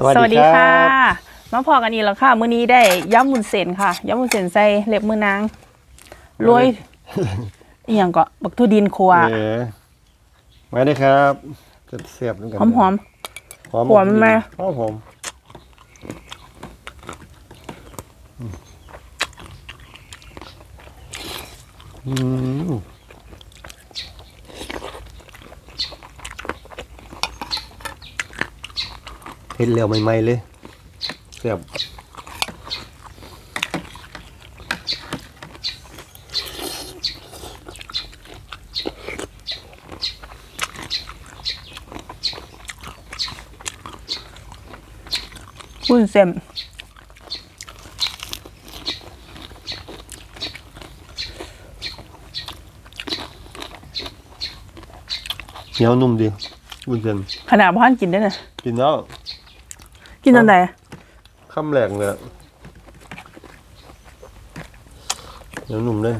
สวัสสวัสดีดีคค่ะรับมาพอกันอีกแล้วค่ะ มื้อนี้ได้ย้ำมุนเส้นค่ะย้ำมุนเส้นใส่เล็บมือนางรวยอหย่างก็บักทุดินครัวเออมาเลยครับจะเสียบด้วยกันหอมหอมหอมหอมไหมหอมหอมอืม เห็ดเหลวใหม่ๆเลยเสียบมุนเส้นเหนียวนุ่มดีวุ้นเส้นขนาดพ่อนกินได้เลยกินแล้ว กินตอนไหนคำแรกเลยอะเหนียวนุ่มเลย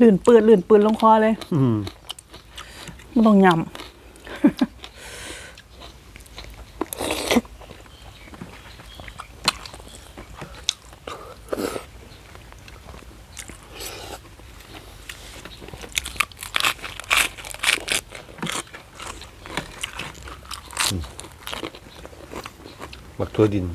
ลื่นปืดลื่นปืนลงคอเลย อืมมันต้องยำ บักทั่วดิน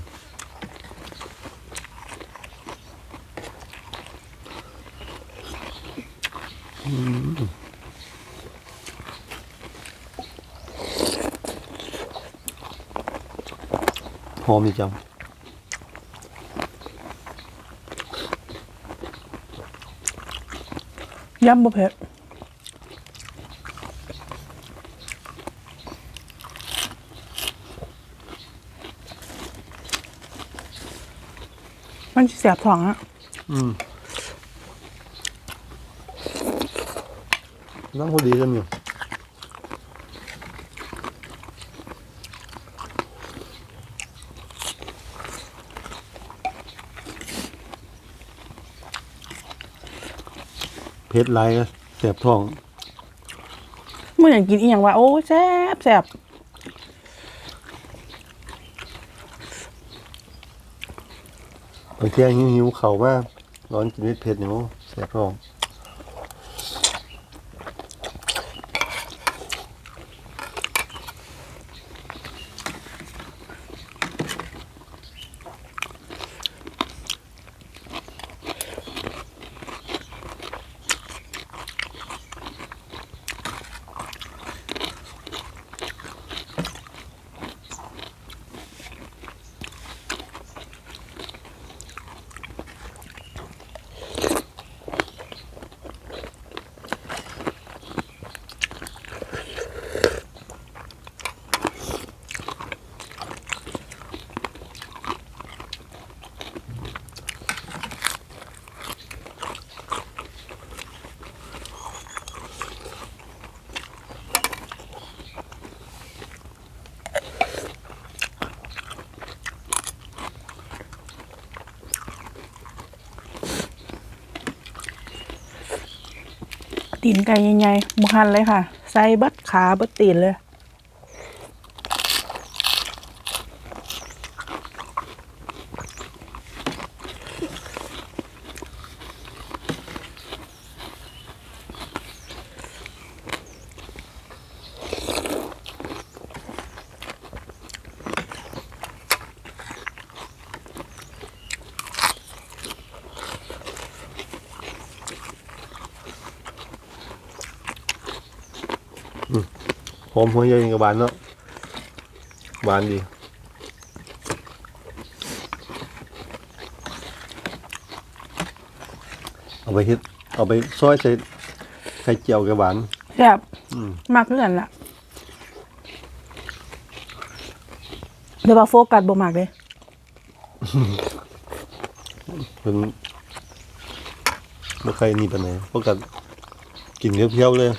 หอมดีจังยำบะเพ็ด มันสิเสียบท้องอะอืมนั่งพอดีกันอยู่เพชรลายก็แสบท้อง เมื่ออย่างกินอีหยังว่าโอ้แซ่บแซ่บ บางทีหิวหิวๆเขามากร้อนกินเผ็ดๆเนี่ยโอ้แสบท้อง ตีนไก่ใหญ่ๆบุหันเลยค่ะ ใส่เบัดขาเบัดตีนเลย มหัวใหญ่กับหวานเนาะหวานดีเอาไปเฮ็ดเอาไปซอยใส่ไข่เจียวกับหวานแซ่บอืมมากเพื่อนล่ะเดี๋ยวว่าโฟกัสบ่มากเลยเป็นไม่เคยนี่ปานไหนเพราะกันกินเพียวๆเลย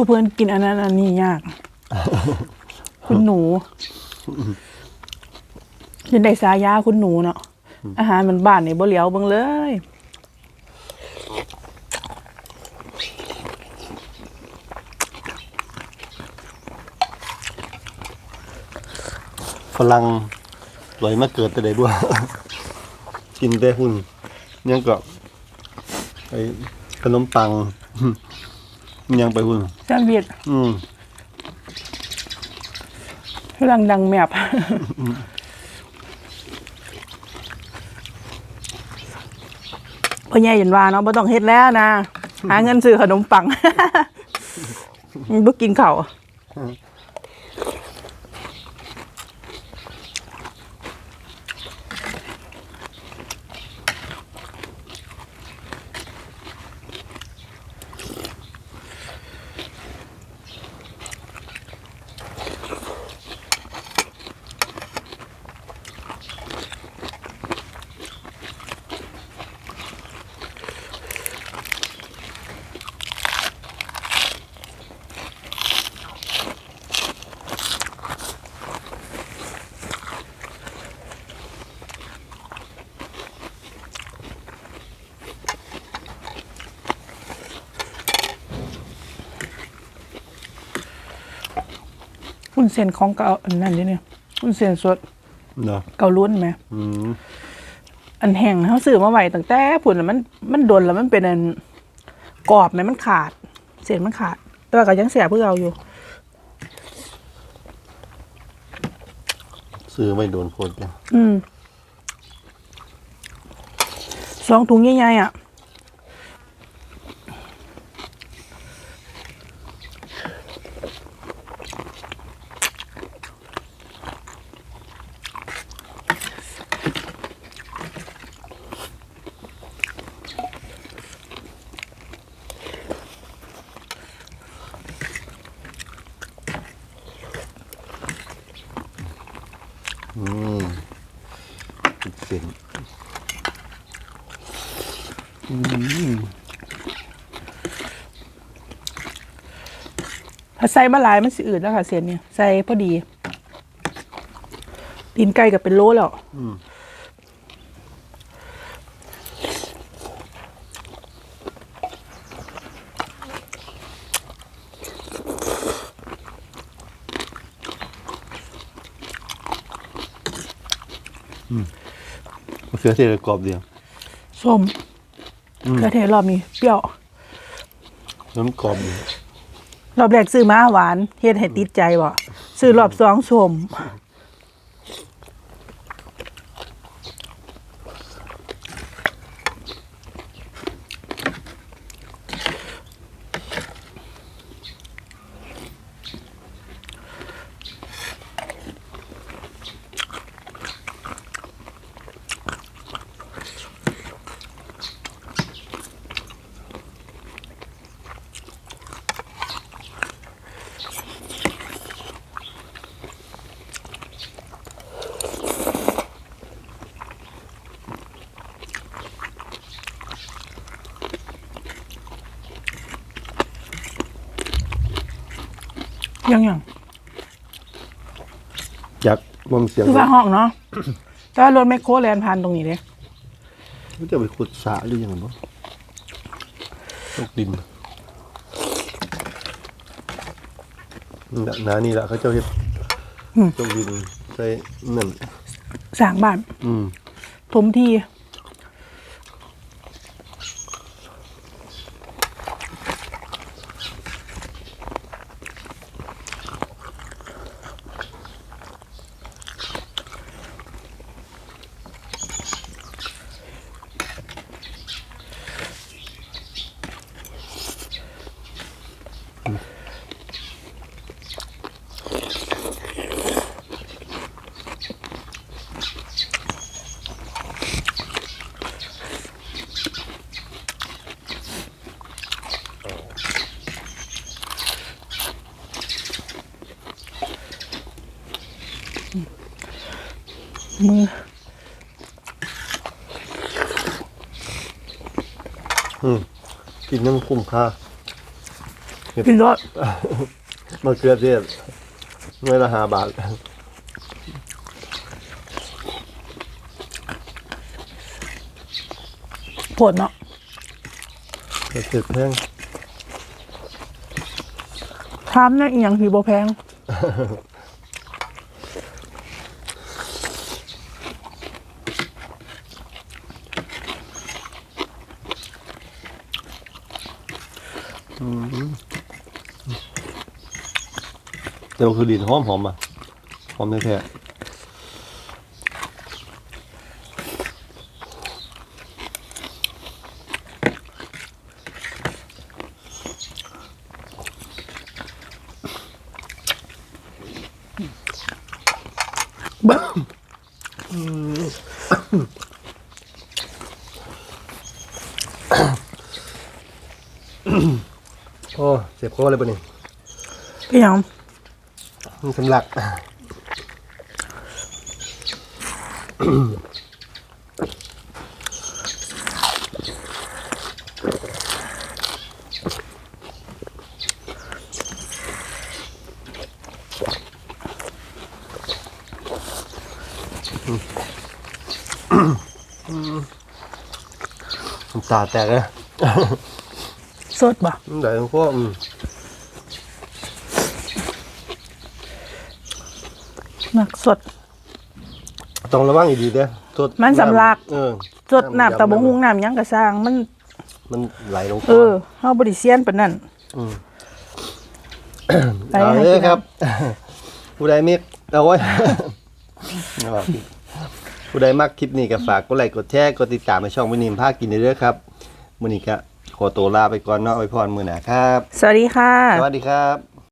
ผู้เพื่อนกินอันนั้นอันนี้ยาก คุณหนูยินได้สายาคุณหนูเนาะอาหารมันบ้านนี่บ่เหลียวเบิ่งเลยฝรั่งลอยมาเกิดแต่ใดบัวกินแต่หุ่นยังก็ไอ้ขนมปัง ยังไปหุ่นแซนด์วิชอืมกำลังดังแมบพ่อใหญ่เห็นว่าเนาะบ่ต้องเฮ็ดแล้วนะ หาเงินซื้อขนมปังบ่กินข้าว หุ้นเส้นของเก่าอันนั้นนี่เนี่ยหุ้นเส้นสดเนาะเกาล้วนไหมอืมอันแห้งเขาซื้อมาไว้ตั้งแต่พุ่นแล้วมันมันโดนแล้วมันเป็นอันกรอบไหมมันขาด เส้นมันขาด แต่ว่าก็ยังเสียเพื่อเอาอยู่ ซื้อไม่โดนโพดกันอืมสองถุงใหญ่ๆอะ อืม ติดเส้นถ้าใส่มาหลายมันสิอืดแล้วค่ะเส้นเนี่ย ใส่พอดีตีนไก่กับเป็นโลแล้วม เขือเทศกรอบเดียวส้มกระเทศรอบนี้เปรี้ยว น้ำกรอบอยู่รอบแรกซื้อมาหวานเฮ็ดให้ติดใจบ่ซื้อรอบสองส้ม ยังยังอยากมอมเสียงคือว่าห้องเนาะแต่ว่ารถแมคโครแลนผ่านตรงนี้เลยมันจะไปขุดสระหรือยังไงบ้างตกดินนี่ละนานี่ละเขาเจ้าเฮ็ดตกดินใส่นั่น สร้างบ้าน อืม ถมที่ มืออืมกินนั้ำคุ้มค่ากินรสมาเกลือเทศไม่ละหาบาทโผดเนาะเกลือเทแพงทามนี่นอีหยังคือบ่แพง แต่ว่าคือดินหอมหอมอะหอมแท้บิ่งโอ้เสียบคอเลยปะนี่อีหยัง มันสำลักน้ำตาแตกเลยสดบ่น้ำตาพวก อืมมักสด ต้องระวังอีกดีเด้อสดมันสำลัก เออสดน้ำตะบงหุงน้ำหยังก็สร้างมัน มันไหลลงคเออเฮาบ่ได้เซียนปานนั้นมไปเอาให้เลยกินครับผู้ใดมิกเอาไว้นะครับผู้ใดมักคลิปนี้ก็ฝากกดไลค์กดแชร์กดติดตามในช่องวินิมภาคกินเรื่อยๆครับมื้อนี้ก็ขอตัวลาไปก่อนเนาะไว้พรมื้อหน้าครับ สวัสดีค่ะ สวัสดีครับ